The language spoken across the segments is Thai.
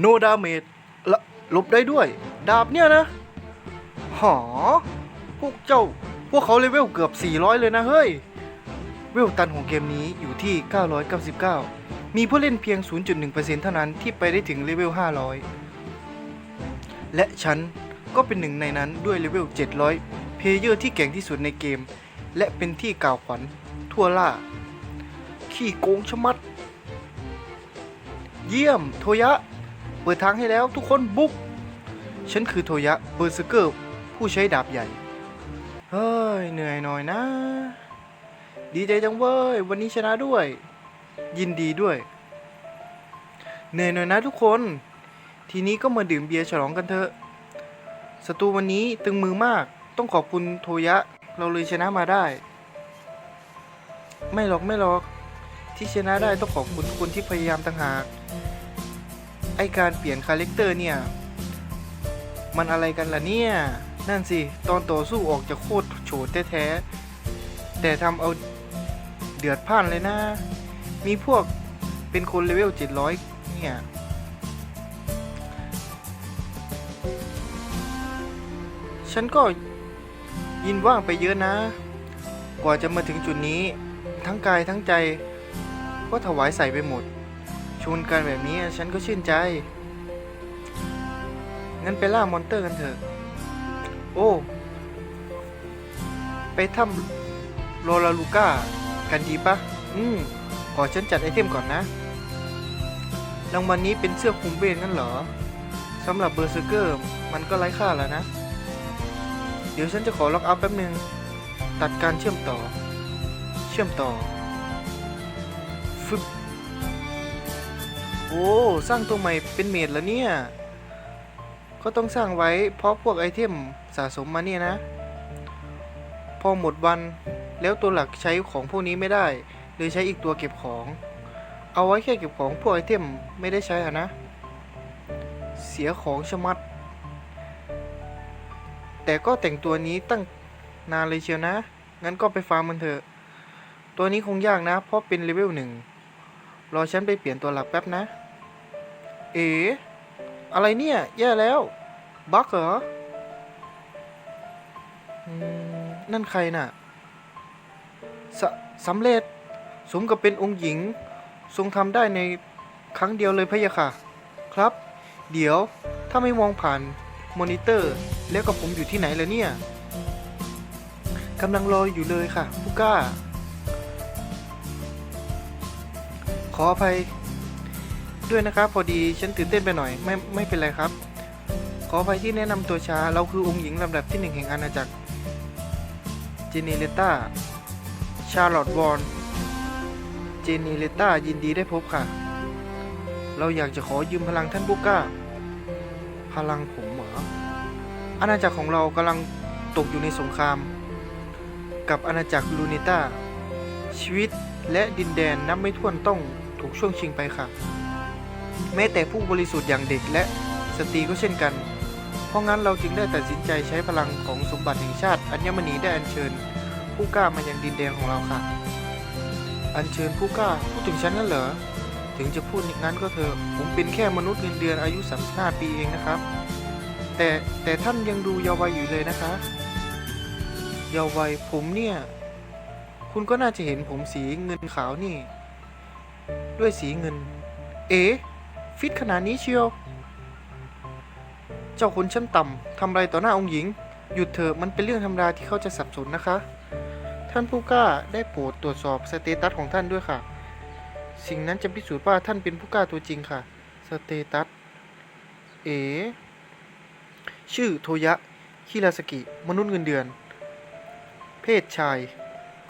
โนดาเมจละลบได้ด้วย ดาบเนี่ยนะ หอ พวกเจ้า พวกเขาเลเวลเกือบ 400 เลยนะเฮ้ย เวลตันของเกมนี้อยู่ที่ 999 มีผู้เล่นเพียง 0.1%เท่านั้นที่ไปได้ถึงเลเวล 500 และฉันก็เป็นหนึ่งในนั้นด้วยเลเวล 700 เพลเยอร์ที่เก่งที่สุดในเกม และเป็นที่กล่าวขวัญทั่วล่า ขี้โกงชะมัด เยี่ยม โทยะ เปิดทางให้แล้วทุกคนบุก ฉันคือโทยะเบอร์เซเกอร์ผู้ใช้ดาบใหญ่ เฮ้ย เหนื่อยหน่อยนะ ดีใจจังเว้ย วันนี้ชนะด้วย ยินดีด้วย เหนื่อยหน่อยนะทุกคน ทีนี้ก็มาดื่มเบียร์ฉลองกันเถอะศัตรูวันนี้ตึงมือมาก ต้องขอบคุณโทยะ เราเลยชนะมาได้ ไม่หรอกไม่หรอก ที่ชนะได้ต้องขอบคุณทุกคนที่พยายามต่างหาก ไอการเปลี่ยนคาแรคเตอร์เนี่ย มันอะไรกันล่ะเนี่ย นั่นสิ ตอนต่อสู้ออกจะโคตรโฉดแท้ๆแต่ทำเอาเดือดพ่านเลยนะ มีพวกเป็นคนเลเวล 700 เนี่ยฉันก็ยินว่างไปเยอะนะ กว่าจะมาถึงจุดนี้ ทั้งกายทั้งใจ ก็ถวายใส่ไปหมด ชวนกันแบบนี้ฉันก็ชื่นใจ งั้นไปล่ามอนเตอร์กันเถอะ โอ้ ไปทำโรลาลูก้ากันดีปะ อืมขอฉันจัดไอเทมก่อนนะ รางวัลนนี้เป็นเสื้อคลุมเวทงั้นเหรอ สำหรับเบอร์เซอร์เกอร์ มันก็ไร้ค่าแล้วนะ เดี๋ยวฉันจะขอล็อกอาท์แป๊บหนึ่งตัดการเชื่อมต่อ เชื่อมต่อฟึบ อ้สร้างตัวใหม่เป็นเมดแล้วเนี่ย ก็ต้องสร้างไว้เพราะพวกไอเทมสะสมมาเนี่ยนะ พอหมดวันแล้วตัวหลักใช้ของพวกนี้ไม่ได้เลยใช้อีกตัวเก็บของ เอาไว้แค่เก็บของพวกไอเทมไม่ได้ใช้อะนะ เสียของชะมัด แต่ก็แต่งตัวนี้ตั้งนานเลยเชียวนะ งั้นก็ไปฟาร์มมันเถอะ ตัวนี้คงยากนะ เพราะเป็นเลเวลหนึ่ง รอฉันไปเปลี่ยนตัวหลักแป๊บนะ เอ๋อะไรเนี่ย แย่แล้ว บักเหรอนั่นใครน่ะสสำเร็จ สมกับเป็นองค์หญิง ทรงทำได้ในครั้งเดียวเลยพะยะค่ะ ครับ เดี๋ยวถ้าไม่มองผ่านมอนิเตอร์ แล้วกับผมอยู่ที่ไหนเลยเนี่ยกำลังรออยู่เลยค่ะ ผู้กล้า ขออภัย ด้วยนะครับพอดีฉันตื่นเต้นไปหน่อยไม่ไม่เป็นไรครับ ขออภัยที่แนะนำตัวช้าเราคือองค์หญิงลำดับที่หนึ่งแห่งอาณาจักรเจเนเลต้าชาร์ลอตวอนเจเนเลต้ายินดีได้พบค่ะ เราอยากจะขอยืมพลังท่านบุก้า พลังผมเหรออาณาจักรของเรากำลังตกอยู่ในสงคราม กับอาณาจักรลูเนต้าชีวิตและดินแดนนับไม่ถ้วนต้องถูกช่วงชิงไปค่ะ แม้แต่ผู้บริสุทธิ์อย่างเด็กและสตรีก็เช่นกัน เพราะงั้นเราจึงได้ตัดสินใจใช้พลังของสมบัติแห่งชาติ อัญมณีได้อัญเชิญ ผู้กล้ามายังดินแดนของเราค่ะ อัญเชิญผู้กล้าพูดถึงฉันนั่นเหรอ ถึงจะพูดงั้นก็เถอะ ผมเป็นแค่มนุษย์เงินเดือนอายุ 35 ปีเองนะครับ แต่แต่ท่านยังดูเยาว์วัยอยู่เลยนะคะ เยาว์วัยผมเนี่ย คุณก็น่าจะเห็นผมสีเงินขาวนี่ ด้วยสีเงิน เอ๋ ฟิตขนาดนี้เชียว เจ้าคนชั้นต่ำทำไรต่อหน้าองค์หญิง หยุดเถอะมันเป็นเรื่องธรรมดาที่เขาจะสับสนนะคะ ท่านผู้กล้าได้โปรดตรวจสอบสเตตัสของท่านด้วยค่ะ สิ่งนั้นจะพิสูจน์ว่าท่านเป็นผู้กล้าตัวจริงค่ะ สเตตัส เอ ชื่อโทยะ คิราสกิ มนุษย์เงินเดือน เพศชาย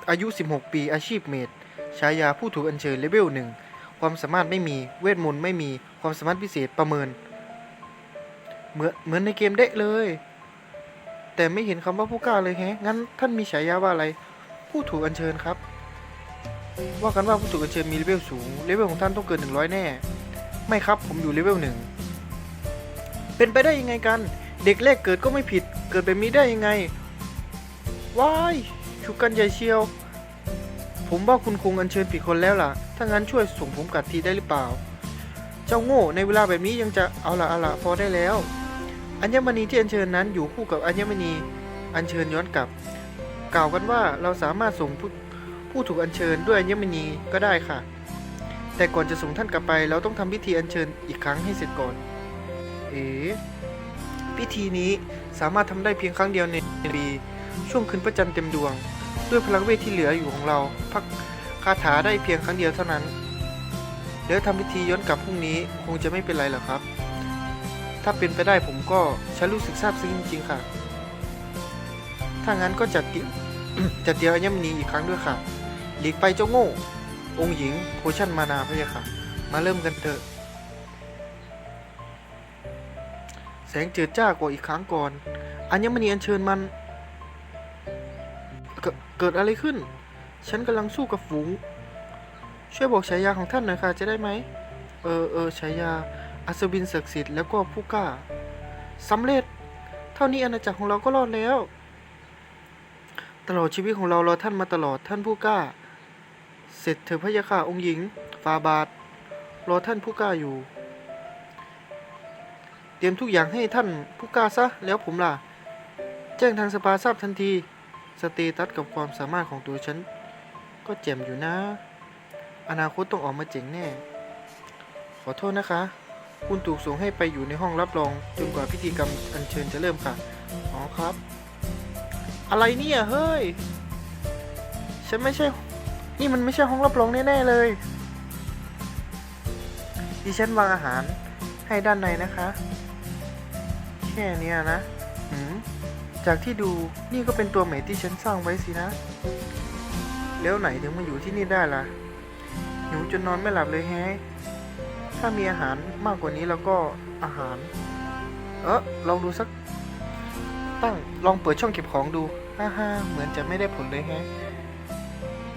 อายุ 16 ปี อาชีพเมด ฉายาผู้ถูกอัญเชิญเลเวลหนึ่งความสามารถไม่มี เวทมนต์ไม่มี ความสามารถพิเศษประเมิน เหมือนเหมือนในเกมเด็กเลย แต่ไม่เห็นคำว่าผู้กล้าเลยแฮะ งั้นท่านมีฉายาว่าอะไร ผู้ถูกอัญเชิญครับ ว่ากันว่าผู้ถูกอัญเชิญมีเลเวลสูง เลเวลของท่านต้องเกิน 100 แน่ ไม่ครับ ผมอยู่เลเวลหนึ่ง เป็นไปได้ยังไงกัน เด็กแรกเกิดก็ไม่ผิด เกิดแบบนี้ได้ยังไง ว้ายชุกกันใหญ่เชียวผมว่าคุณคงอัญเชิญผิดคนแล้วล่ะ ถ้างั้นช่วยส่งผมกลับทีได้หรือเปล่า เจ้าโง่ในเวลาแบบนี้ยังจะเอาละเอาละพอได้แล้ว อัญมณีที่อัญเชิญนั้นอยู่คู่กับอัญมณีอัญเชิญย้อนกลับ กล่าวกันว่าเราสามารถส่งผู้ผู้ถูกอัญเชิญด้วยอัญมณีก็ได้ค่ะ แต่ก่อนจะส่งท่านกลับไป เราต้องทำพิธีอัญเชิญอีกครั้งให้เสร็จก่อน เอ๋พิธีนี้สามารถทำได้เพียงครั้งเดียวในปีช่วงคืนพระจันทร์เต็มดวง ด้วยพลังเวทที่เหลืออยู่ของเรา พักคาถาได้เพียงครั้งเดียวเท่านั้น แล้วทำพิธีย้อนกลับพรุ่งนี้คงจะไม่เป็นไรหรอกครับ ถ้าเป็นไปได้ผมก็ฉันรู้สึกซาบซึ้งจริงๆค่ะ ถ้างั้นก็จัดเตรียม จัดเตรียมอัญมณีอีกครั้งด้วยค่ะ หลีกไปเจ้าโง่ องค์หญิงโพชั่นมานาพะยะค่ะ มาเริ่มกันเถอะ แสงเจิดจ้ากว่าอีกครั้งก่อน อัญมณีอัญเชิญมัน เกเกิดอะไรขึ้น ฉันกำลังสู้กับฝูง ช่วยบอกฉายาของท่านหน่อยค่ะจะได้ไหม เออเออฉายาอัศวินศักดิ์สิทธิ์แล้วก็ผู้กล้าสำเร็จ เท่านี้อาณาจักรของเราก็รอดแล้ว ตลอดชีวิตของเรารอท่านมาตลอดท่านผู้กล้า เสร็จเถอะพะยะค่ะองค์หญิงฟาบาทรอท่านผู้กล้าอยู่ เตรียมทุกอย่างให้ท่านผู้กล้าซะแล้วผมล่ะ แจ้งทางสภาทราบทันที สเตตัสกับความสามารถของตัวฉัน ก็แจ่มอยู่นะ อนาคตต้องออกมาเจ๋งแน่ ขอโทษนะคะ คุณถูกส่งให้ไปอยู่ในห้องรับรองจนกว่าพิธีกรรมอัญเชิญจะเริ่มค่ะ อ๋อครับ อะไรเนี่ยเฮ้ย ฉันไม่ใช่ นี่มันไม่ใช่ห้องรับรองแน่ๆเลยดิฉันวางอาหารให้ด้านในนะคะ แค่เนี้ยนะหืมจากที่ดูนี่ก็เป็นตัวใหม่ที่ฉันสร้างไว้สินะ แล้วไหนถึงมาอยู่ที่นี่ได้ล่ะ หิวจนนอนไม่หลับเลยแฮะ ถ้ามีอาหารมากกว่านี้แล้วก็อาหาร เออลองดูสัก ตั้งลองเปิดช่องเก็บของดู ฮ่าฮ่าเหมือนจะไม่ได้ผลเลยแฮะ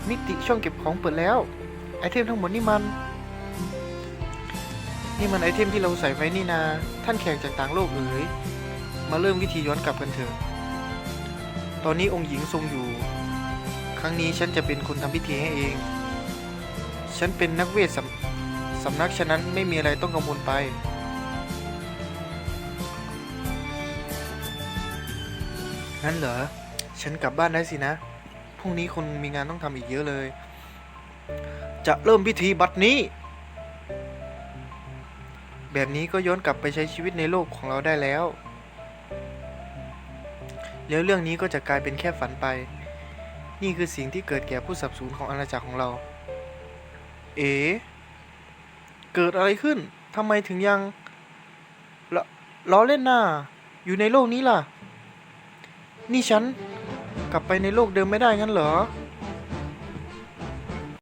มิติช่องเก็บของเปิดแล้ว ไอเทมทั้งหมดนี่มัน นี่มันไอเทมที่เราใส่ไว้นี่นา ท่านแขกจากต่างโลกเอ๋ย มาเริ่มวิธีย้อนกลับกันเถอะ ตอนนี้องค์หญิงทรงอยู่ ครั้งนี้ฉันจะเป็นคนทำพิธีให้เอง ฉันเป็นนักเวทสำสำนักฉะนั้นไม่มีอะไรต้องกังวลไปงั้นเหรอ ฉันกลับบ้านได้สินะ พรุ่งนี้คนมีงานต้องทำอีกเยอะเลย จะเริ่มพิธีบัดนี้ แบบนี้ก็ย้อนกลับไปใช้ชีวิตในโลกของเราได้แล้ว แล้วเรื่องนี้ก็จะกลายเป็นแค่ฝันไป นี่คือสิ่งที่เกิดแก่ผู้สับสูนของอาณาจักรของเรา เอ๋เกิดอะไรขึ้นทำไมถึงยังลล้อเล่นน่าอยู่ในโลกนี้ล่ะ นี่ฉันกลับไปในโลกเดิมไม่ได้งั้นเหรอ